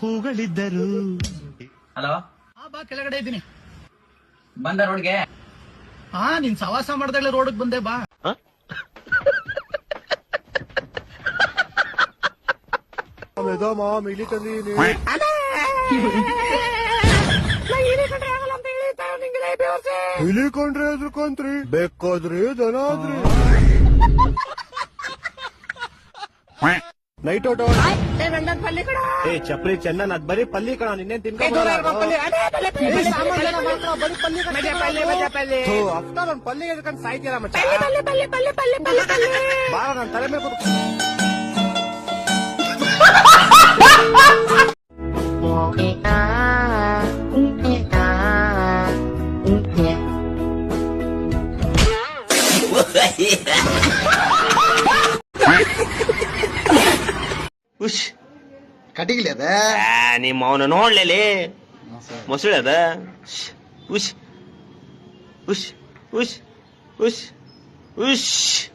ಹೂಗಳಿದ್ದರು. Hello? ಹಾ ಬಾ ಕೆಳಗಡೆ ಇದ್ದೀನಿ. ಬಂದ ರೋಡ್ಗೆ? ಹಾ ನಿನ್ ಸವಾಸ ಮಾಡ್ದಾಗ್ಲೇ ರೋಡ್ಗೆ ಬಂದೆ ಬಾ. ಇಳಿಕೊಂಡ್ರೆ ಎದ್ರಕೊಂತ್ರಿ ಬೇಕಾದ್ರಿ ದನ ಆದ್ರಿ. ನೈಟ್ ಔಟ್ ಏ ಚಪ್ಲಿ ಚೆನ್ನ ಅದ್ ಬರೀ ಪಲ್ಲಿ ಕಣ ನಿನ್ನೇನ್ ತಿನ್ಕೊಂಡು ಅಫ್ಟರ್ ಒಂದ್ ಪಲ್ಲಿಗೆ ಎದ್ಕೊಂಡು ಸಾಯ್ತೀರಾ ಮಚ್ಚ ಬಾರ ನನ್ ತಲೆ ಮೇಲೆ ಅದ ಆ, ನಿಮ್ಮ ಅವನ ನೋಡ್ಲೇಲಿ? ಮೊಸಳೆ ಅದ ಉಶ್. ಉಶ್ ಉಶ್ ಉಶ್ ಉಶ್.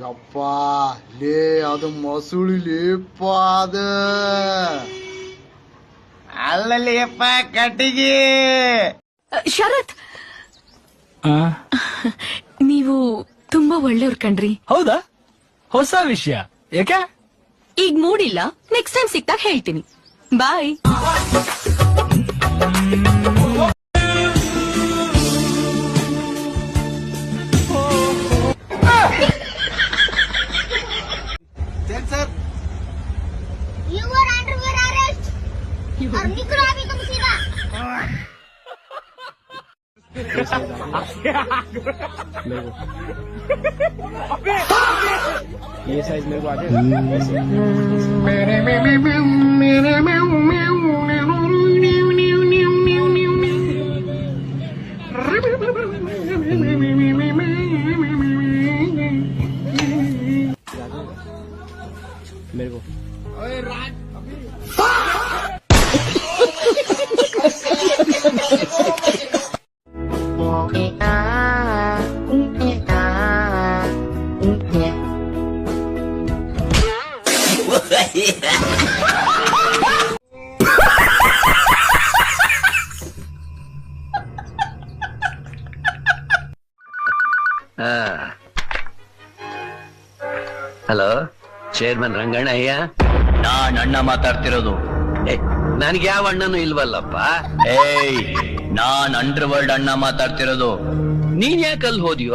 ಯಪ್ಪ ಲೇ ಅದು ಮೊಸಳಿ ಲೇಪ ಅದ. ಅಲ್ಲಲ್ಲಿಯಪ್ಪ ಕಟ್ಟಿಗೆ. ಶರತ್! ನೀವು ತುಂಬಾ ಒಳ್ಳೆಯವ್ರ ಕಣ್ರಿ. ಹೌದಾ? ಹೊಸ ವಿಷಯ. ಯಾಕೆ? ಈಗ ಮೂಡಿಲ್ಲ ನೆಕ್ಸ್ಟ್ ಟೈಮ್ ಸಿಕ್ತಾಗ ಹೇಳ್ತೀನಿ ಬಾಯ್ You ये साइज़ मेरे को आ जाएगा ಹಲೋ ಚೇರ್ಮನ್ ರಂಗಣ್ಣಯ್ಯ ನಾನ್ ಅಣ್ಣ ಮಾತಾಡ್ತಿರೋದು. ಏ, ನನ್ಗೆ ಯಾವ ಅಣ್ಣನೂ ಇಲ್ವಲ್ಲಪ್ಪ? ಏಯ್ ನಾನ್ ಅಂಡರ್ ವರ್ಲ್ಡ್ ಅಣ್ಣ ಮಾತಾಡ್ತಿರೋದು. ನೀನ್ ಯಾಕೆ ಅಲ್ಲಿ ಹೋದ್ಯೋ?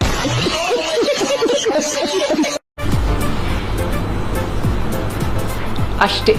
ಅಷ್ಟೇ.